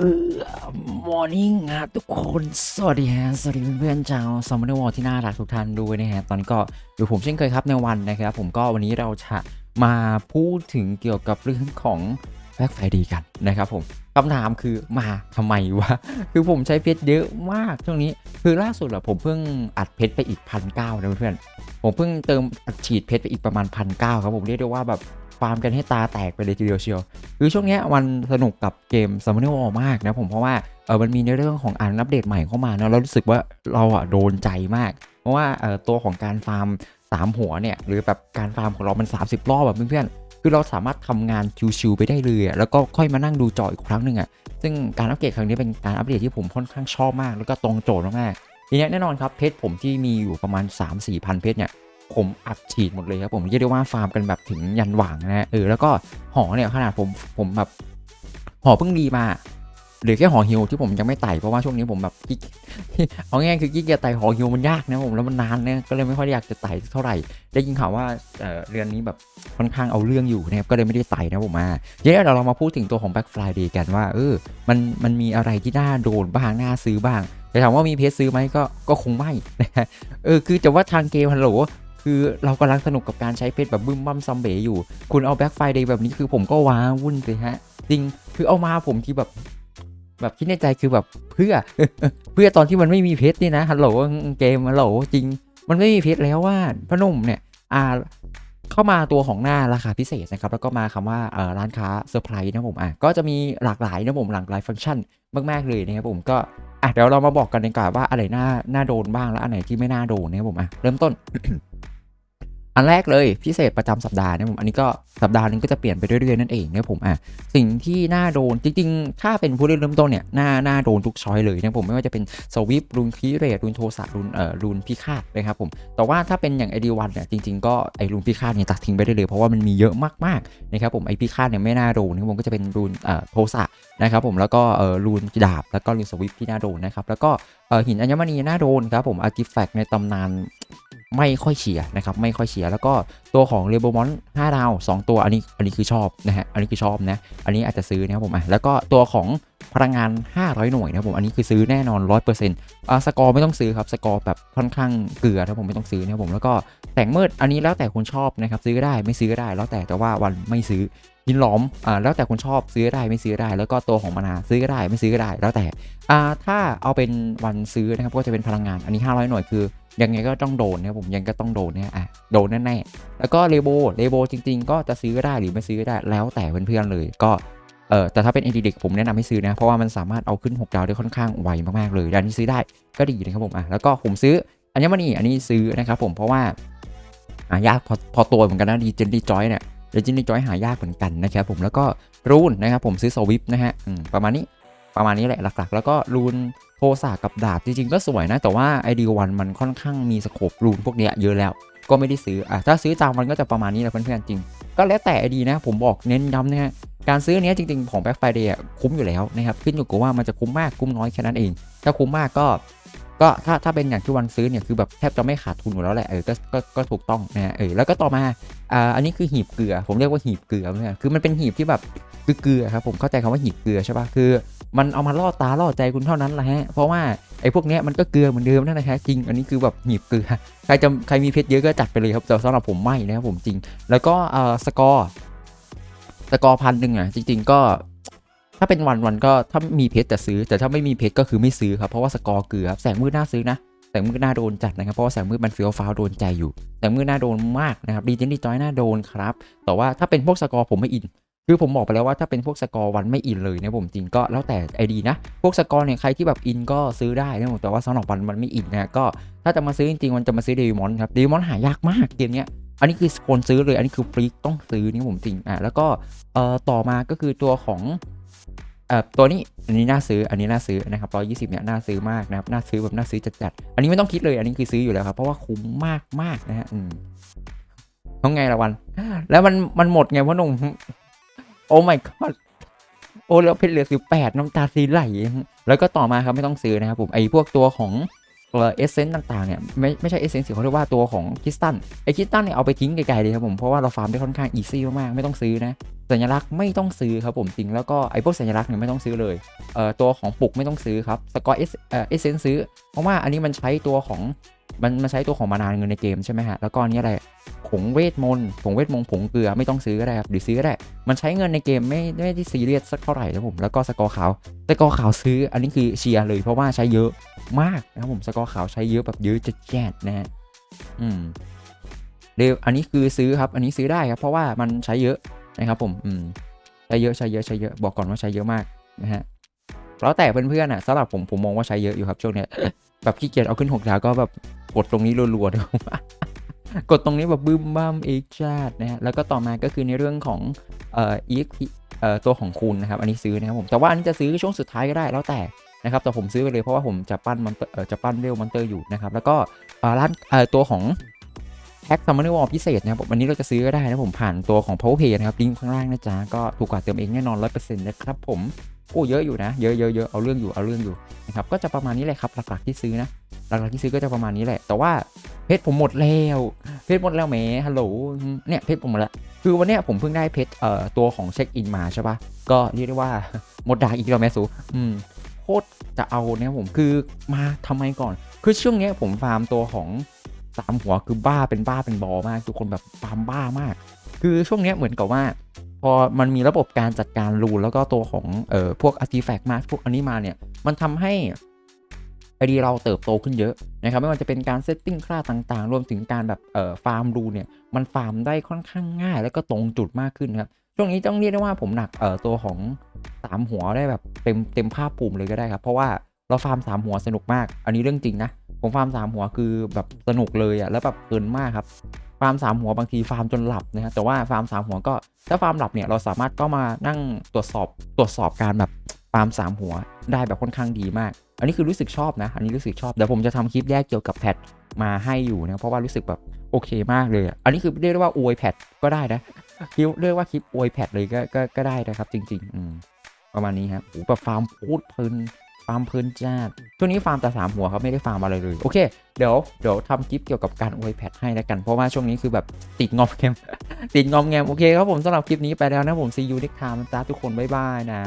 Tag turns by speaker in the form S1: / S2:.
S1: อมอร์นิ่งครับทุกคนสวัสดีฮะสวัสดีเพื่อนๆชาวซัมเมอร์วอลที่น่ารักทุกท่านด้วยนะฮะตอนก็อยู่ผมเช่นเคยครับในวันนะครับผมก็วันนี้เราจะมาพูดถึงเกี่ยวกับเรื่องของแบ็คไฟดีกันนะครับผมคำถามคือมาทำไมวะ คือผมใช้เพชรเยอะมากช่วงนี้ คือล่าสุดอะผมเพิ่งอัดเพชรไปอีกพันเก้านะเพื่อนๆผมเพิ่งเติมอัดฉีดเพชรไปอีกประมาณพันเก้าครับผมเรียกได้ว่าแบบ ฟาร์มกันให้ตาแตกไปเลยทีเดียวเชียว คือช่วงเนี้ยมันสนุกกับเกม s u m m o n e r War มากนะผมเพราะว่าเออมันมีในเรื่องของอันอัปเดตใหม่เข้ามาเนอะแล้วรู้สึกว่าเราอะโดนใจมาก เพราะว่าเออตัวของการฟาร์ม3หัวเนี่ยหรือแบบการฟาร์มของเรามัน 30 รอบแบบเพื่อนๆคือเราสามารถทำงานชิวๆไปได้เลยแล้วก็ค่อยมานั่งดูจออีกครั้งหนึ่งอะซึ่งการอัปเดตครั้งนี้เป็นการอัปเดตที่ผมค่อนข้างชอบมาก แล้วก็ตรงโจทย์มากๆทีเนี้ยแน่นอนครับเพชรผมที่มีอยู่ประมาณ 3-4พันเพชรเนี่ย ผมอัดฉีดหมดเลยครับผมเรียกได้ว่าฟาร์มกันแบบถึงยันหว่างนะฮะเออแล้วก็หอเนี่ยขนาดผมผมแบบหอเพิ่งดีมาเหลือแค่หอฮิวที่ผมยังไม่ไต่เพราะว่าช่วงนี้ผมแบบเอาง่ายคือขี้เกียจไต่หอฮิวมันยากนะผมแล้วมันนานเนี่ยก็เลยไม่ค่อยอยากจะไต่เท่าไหร่ ได้ยินข่าวว่าเอ่อเรือนนี้แบบค่อนข้างเอาเรื่องอยู่นะครับก็เลยไม่ได้ไต่นะผมมาเดี๋ยวเราเรามาพูดถึงตัวของ Black Friday กันว่าเออมันมันมีอะไรที่น่าโดนบ้างน่าซื้อบ้างแต่ถามว่ามีเพจซื้อไหมก็ก็คงไม่นะฮะเออคือแต่ว่าทางเกมฮัลโหล คือเรากำลังสนุกกับการใช้เพชรแบบบึ้มบั้มซัมเบอยู่ คุณเอาแบ็คไฟเดย์แบบนี้คือผมก็ว้าวุ่นเลยฮะ จริง คือเอามาผมที่แบบ แบบคิดในใจคือแบบเพื่อ เพื่อตอนที่มันไม่มีเพชรนี่นะฮัลโหลเกมฮัลโหลจริง มันไม่มีเพชรแล้วว่าพนุ่มเนี่ยอ่าเข้ามาตัวของหน้าราคาพิเศษนะครับ แล้วก็มาคำว่าร้านค้าเซอร์ไพรส์นะผมอะก็จะมีหลากหลายนะผมหลากหลายฟังก์ชันมากๆเลยนะครับผมก็อะเดี๋ยวเรามาบอกกันดีกว่าว่าอะไรน่าน่าโดนบ้างแล้วอันไหนที่ไม่น่าโดนนะครับผมอะเริ่มต้น อันแรกเลยพิเศษประจำสัปดาห์นะผมอันนี้ก็สัปดาห์หนึงก็จะเปลี่ยนไปเรื่อยๆนั่นเองนะครับผมอะสิ่งที่น่าโดนจริงๆ ถ้าเป็นผู้เล่นเริ่มต้นเนี่ยน่าน่าโดนทุกช้อยเลยนะผมไม่ว่าจะเป็นสวิปรุนคีเรตรุนโทสะรุนเอ่อรุนพิฆาตนะครับผมแต่ว่าถ้าเป็นอย่างไอดีวันเนี่ยจริงๆ ก็ไอรูนพิฆาตเนี่ยตัดทิ้งไปได้เลย เพราะว่ามันมีเยอะมากๆนะครับผมไอพิฆาตเนี่ยไม่น่าโดนนะผมก็จะเป็นรูนเอ่อโทสะนะครับผมแล้วก็เอ่อรูนดาบแล้วก็รูนสวิปที่น่าโดนนะครับแล้วก็เอ่อหินอัญมณีน่าโดนครับผมอาร์ติแฟกต์ในตำนาน ไม่ค่อยเชียร์นะครับไม่ค่อยเชียร์แล้วก็ตัวของเรเบลมอน5ดาว2ตัวอันนี้อันนี้คือชอบนะฮะอันนี้คือชอบนะอันนี้อาจจะซื้อนะครับผมอะแล้วก็ตัวของพลังงาน 500 หน่วยนะครับผม อันนี้คือซื้อแน่นอน 100%อ่าสกอร์ไม่ต้องซื้อครับ สกอร์แบบค่อนข้างเกลือถ้าผมไม่ต้องซื้อนะครับผม แล้วก็แต่งมืด อันนี้แล้วแต่คนชอบนะครับ ซื้อก็ได้ ไม่ซื้อก็ได้ แล้วแต่ แต่ว่าวันไม่ซื้อ หินหลอมอ่าแล้วแต่คนชอบซื้อได้ไม่ซื้อได้ แล้วก็ตัวของมานาซื้อก็ได้ไม่ซื้อก็ได้ แล้วแต่อ่าถ้าเอาเป็นวันซื้อนะครับก็จะเป็นพลังงานอันนี้ 500 หน่วยคือยังไงก็ต้องโดนนะครับผมยังก็ต้องโดนเนี่ยอะโดนแน่ๆแล้วก็เลโบเลโบจริง ๆ ก็จะซื้อก็ได้หรือไม่ซื้อก็ได้แล้วแต่เพื่อนๆเลยก็เออแต่ถ้าเป็น e d เด็กผมแนะนำให้ซื้อนะ เพราะว่ามันสามารถเอาขึ้น 6 ดาวได้ค่อนข้างไวมากๆเลยอันนี้ซื้อได้ก็ดีนะครับผมอะแล้วก็ผมซื้ออัญมณีอันนี้ซื้อนะครับผมเพราะว่าหายากพอพอตัวเหมือนกันนะดีเจนดีจอยเนี่ย ดีเจนดีจอยหายากเหมือนกันนะครับผมแล้วก็รูนนะครับผมซื้อสวิปนะฮะประมาณนี้ประมาณนี้แหละหลักๆ แล้วก็รูนโทสากับดาบจริงๆก็สวยนะ แต่ว่าไอเดียวันมันค่อนข้างมีสโคปรูนพวกเนี้ยเยอะแล้วก็ไม่ได้ซื้ออะถ้าซื้อตามมันก็จะประมาณนี้แหละเพื่อนๆจริง ก็แล้วแต่ไอดีนะผมบอกเน้นย้ำนะฮะการซื้อเนี้ยจริงๆของ Black Friday คุ้มอยู่แล้วนะครับขึ้นอยู่กับว่ามันจะคุ้มมากคุ้มน้อยแค่นั้นเอง ถ้าคุ้มมากก็ ก็ถ้าถ้าเป็นอย่างที่วันซื้อเนี่ยคือแบบแทบจะไม่ขาดทุนอยู่แล้วแหละเออก็ก็ก็ถูกต้องนะฮะเออแล้วก็ต่อมาอ่าอันนี้คือหีบเกลือ ผมเรียกว่าหีบเกลือเนี่ยคือมันเป็นหีบที่แบบคือเกลือครับผมเข้าใจคำว่าหีบเกลือใช่ป่ะคือ มันเอามาล่อตาล่อใจคุณเท่านั้นแหละฮะเพราะว่าไอ้พวกเนี้ยมันก็เกลือเหมือนเดิมนั่นแหละฮะจริงอันนี้คือแบบหีบเกลือใครจะใครมีเพชรเยอะก็จัดไปเลยครับแต่สำหรับผมไม่นะครับผมจริง แล้วก็เอ่อสกอร์สกอร์พันหนึ่งอะจริง ๆ ก็ ถ้าเป็นวันวันก็ถ้ามีเพชรแต่ซื้อ แต่ถ้าไม่มีเพชรก็คือไม่ซื้อครับเพราะว่าสกอร์เกลือครับแสงมืดน่าซื้อนะแสงมืดน่าโดนจัดนะครับเพราะว่าแสงมืดมันเฟี้ยวฟ้าวโดนใจอยู่แสงมืดน่าโดนมากนะครับดีเจนดีจอยน่าโดนครับแต่ว่าถ้าเป็นพวกสกอร์ผมไม่อินคือผมบอกไปแล้วว่าถ้าเป็นพวกสกอร์วันไม่อินเลยนะผมจริงก็แล้วแต่ไอดีนะ พวกสกอร์เนี่ยใครที่แบบอินก็ซื้อได้นะผมแต่ว่าสำหรับวันมันไม่อินนะก็ถ้าจะมาซื้อจริงๆมันจะมาซื้อเดวิมอนครับเดวิมอนหายากมากเกมเนี้ยอันนี้คือคนซื้อเลยอันนี้คือฟรีกต้องซื้อนี่ผมจริงอะแล้วก็เอ่อต่อมาก็คือตัวของ เอ่อตัวนี้อันนี้น่าซื้ออันนี้น่าซื้อนะครับร้อยี่สิบเนี่ยน่าซื้อมากนะครับน่าซื้อแบบน่าซื้อจัดๆอันนี้ไม่ต้องคิดเลยอันนี้คือซื้ออยู่แล้วครับ เพราะว่าคุ้มมากมากนะฮะอืมทำไงละวัน แล้วมันมันหมดไงพ่อหนุ่มโอ้ my god โอ้แล้วเพชรเหลือสิบแปดน้ำตาสีไหล แล้วก็ต่อมาครับไม่ต้องซื้อนะครับผมไอ้พวกตัวของ เออเอเซนต์ต่างๆเนี่ยไม่ไม่ใช่เอเซนต์สิเขาเรียกว่าตัวของคริสตันไอคริสตันเนี่ยเอาไปทิ้งไกลๆเลยครับผมเพราะว่าเราฟาร์มได้ค่อนข้างอีซี่มากๆไม่ต้องซื้อนะสัญลักษณ์ไม่ต้องซื้อครับผมจริงแล้วก็ไอพวกสัญลักษณ์เนี่ยไม่ต้องซื้อเลยเอ่อตัวของปลุกไม่ต้องซื้อครับสกอร์เอเอเอเซนต์ซื้อ เพราะว่าอันนี้มันใช้ตัวของ มันมันใช้ตัวของมานานเงินในเกมใช่ไหมฮะ แล้วก็อันนี้อะไร ผงเวทมนต์ ผงเวทมนต์ผงเกลือไม่ต้องซื้อก็ได้ครับ หรือซื้อก็ได้ มันใช้เงินในเกมไม่ไม่ได้ซีเรียสสักเท่าไหร่นะผม แล้วก็สกอร์ขาว สกอร์ขาวซื้อ อันนี้คือเชียร์เลยเพราะว่าใช้เยอะมากนะครับผม สกอร์ขาวใช้เยอะแบบเยอะจะแจ๊ดนะฮะ อืมเดวอันนี้คือซื้อครับ อันนี้ซื้อได้ครับ เพราะว่ามันใช้เยอะนะครับผม อืม ใช้เยอะใช้เยอะใช้เยอะ บอกก่อนว่าใช้เยอะมากนะฮะแล้วแต่เพื่อนๆอะสำหรับผมผมมองว่าใช้เยอะอยู่ครับช่วงเนี้ยแบบขี้เกียจเอาขึ้นหกดาวก็แบบ กดตรงนี้รัวๆเดี๋ยวกดตรงนี้แบบบึ้มบ้ามเอกชาดนะฮะแล้วก็ต่อมาก็คือในเรื่องของเอ่อ EXP เอ่อตัวของคุณนะครับ อันนี้ซื้อนะครับผมแต่ว่าอันนี้จะซื้อช่วงสุดท้ายก็ได้แล้วแต่นะครับแต่ผมซื้อไปเลยเพราะว่าผมจะปั้นมันเอ่อจะปั้นเร็วมอนเตอร์อยู่นะครับแล้วก็ร้านเอ่อตัวของแพ็กซัมเมอร์วอลพิเศษนะครับผมอันนี้เราจะซื้อก็ได้นะผมผ่านตัวของ Power Pay นะครับลิงก์ข้างล่างนะจ๊ะก็ถูกกว่าเติมเองแน่นอน100%นะครับผม โอ้เยอะอยู่นะ เยอะเยอะเยอะเอาเรื่องอยู่เอาเรื่องอยู่นะครับก็จะประมาณนี้เลยครับหลักๆที่ซื้อนะหลักๆที่ซื้อก็จะประมาณนี้แหละ แต่ว่าเพชรผมหมดแล้วเพชรหมดแล้วแหมฮัลโหลเนี่ยเพชรผมหมดล้วคือวันเนี้ยผมเพิ่งได้เพชรเอ่อตัวของเช็คอินมาใช่ปะก็เรียกได้ว่าหมดดาอีกแล้วแมสูอืมโคตรจะเอาเนี่ยผมคือมาทำไมก่อน คือช่วงเนี้ยผมฟาร์มตัวของสามหัวคือบ้าเป็นบ้าเป็นบอมาก ทุกคนแบบฟาร์มบ้ามาก คือช่วงเนี้ยเหมือนกับว่า พอมันมีระบบการจัดการรูนแล้วก็ตัวของเอ่อพวกอาร์ติแฟกต์มาพวกอันนี้มาเนี่ย มันทำให้ไอดีเราเติบโตขึ้นเยอะนะครับไม่ว่าจะเป็นการเซตติ้งค่าต่างๆ รวมถึงการแบบเอ่อฟาร์มรูเนี่ยมันฟาร์มได้ค่อนข้างง่าย แล้วก็ตรงจุดมากขึ้นครับช่วงนี้ต้องเรียกได้ว่าผมหนักเอ่อตัวของสามหัวได้แบบเต็มเต็มภาพภูมิเลยก็ได้ครับเพราะว่าเราฟาร์มสามหัวสนุกมาก อันนี้เรื่องจริงนะผมฟาร์มสามหัวคือแบบสนุกเลยอะ่ะแล้วแบบเพลินมากครับ ฟาร์มสามหัวบางทีฟาร์มจนหลับนะฮะแต่ว่าฟาร์มสามหัวก็ถ้าฟาร์มหลับเนี่ยเราสามารถก็มานั่งตรวจสอบตรวจสอบการแบบฟาร์มสามหัวได้แบบค่อนข้างดีมาก อันนี้คือรู้สึกชอบนะ อันนี้รู้สึกชอบเดี๋ยวผมจะทำคลิปแยกเกี่ยวกับแพทมาให้อยู่นะเพราะว่ารู้สึกแบบโอเคมากเลยอันนี้คือเรียกว่าอวยแพทก็ได้นะคลิปเรียกว่าคลิปอวยแพทเลยก็ก็ก็ได้นะครับจริงๆอืมประมาณนี้ครับโอ้แบบฟาร์มพูดเพลินาร์มเพิ่นจ้าช่วงนี้ฟาร์มแต่สามหัวครับไม่ได้ฟาร์มอะไรเลยโอเคเดี๋ยวเดี๋ยวทำคลิปเกี่ยวกับการอวยแพทให้แล้วกันเพราะว่าช่วงนี้คือแบบติดงอมแงมติดงอมแงมโอเคครับผมสำหรับคลิปนี้ไปแล้วนะผมซียูนิคทามจ้าทุกคนบ๊ายบายนะ